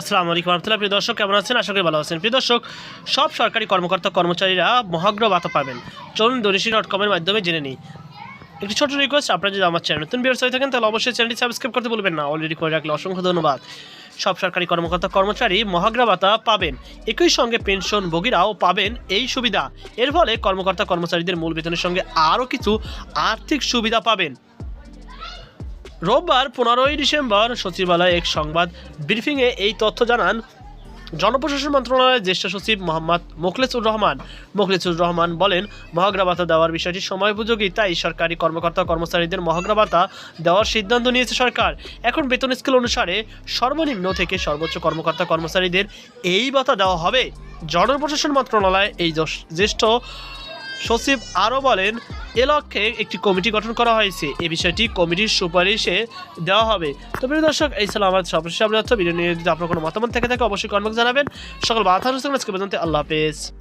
আসসালামু আলাইকুম রহমতুল্লাহ। প্রিয় দর্শক, কেমন আছেন? আশা করি ভালো আছেন। প্রিয় দর্শক, সব সরকারি কর্মকর্তা, কর্মচারীরা মহাগ্র ভাতা পাবেন। চলুন দরিশি ডট কমের মাধ্যমে জেনে নিই। একটি ছোট রিকোয়েস্ট আপনারা যদি আমার চ্যানেল নতুন বিয়ার্স হয়ে থাকেন, তাহলে অবশ্যই চ্যানেলটি সাবস্ক্রাইব করতে বলবেন না। অলরেডি করে রাখলে অসংখ্য ধন্যবাদ। সব সরকারি কর্মকর্তা, কর্মচারী মহাগ্রা ভাতা পাবেন। একই সঙ্গে পেনশন ভোগীরাও পাবেন এই সুবিধা। এর ফলে কর্মকর্তা, কর্মচারীদের মূল বেতনের সঙ্গে আরও কিছু আর্থিক সুবিধা পাবেন। রোববার পনেরোই ডিসেম্বর সচিবালয়ে এক সংবাদ ব্রিফিংয়ে এই তথ্য জানান জনপ্রশাসন মন্ত্রণালয়ের জ্যেষ্ঠ সচিব মোহাম্মদ মোখলেসুর রহমান। মোখলেসুর রহমান বলেন ভাতা দেওয়ার বিষয়টি সময় উপযোগী, তাই সরকারি কর্মকর্তা কর্মচারীদের ভাতা দেওয়ার সিদ্ধান্ত নিয়েছে সরকার। এখন বেতন স্কেল অনুসারে সর্বনিম্ন থেকে সর্বোচ্চ কর্মকর্তা কর্মচারীদের এই ভাতা দেওয়া হবে। জনপ্রশাসন মন্ত্রণালয় এই জ্যেষ্ঠ সচিব আরও বলেন, এ লক্ষ্যে একটি কমিটি গঠন করা হয়েছে। এ বিষয়টি কমিটির সুপারিশে দেওয়া হবে। তো প্রিয় দর্শক, এই ছিল আমার সর্বশেষ আপনার ভিডিও নিয়ে যদি আপনার কোনো মতামত থেকে থাকে, অবশ্যই কমেন্ট জানাবেন। সকল বাধা আজকে পর্যন্ত আল্লাহ হাফেজ।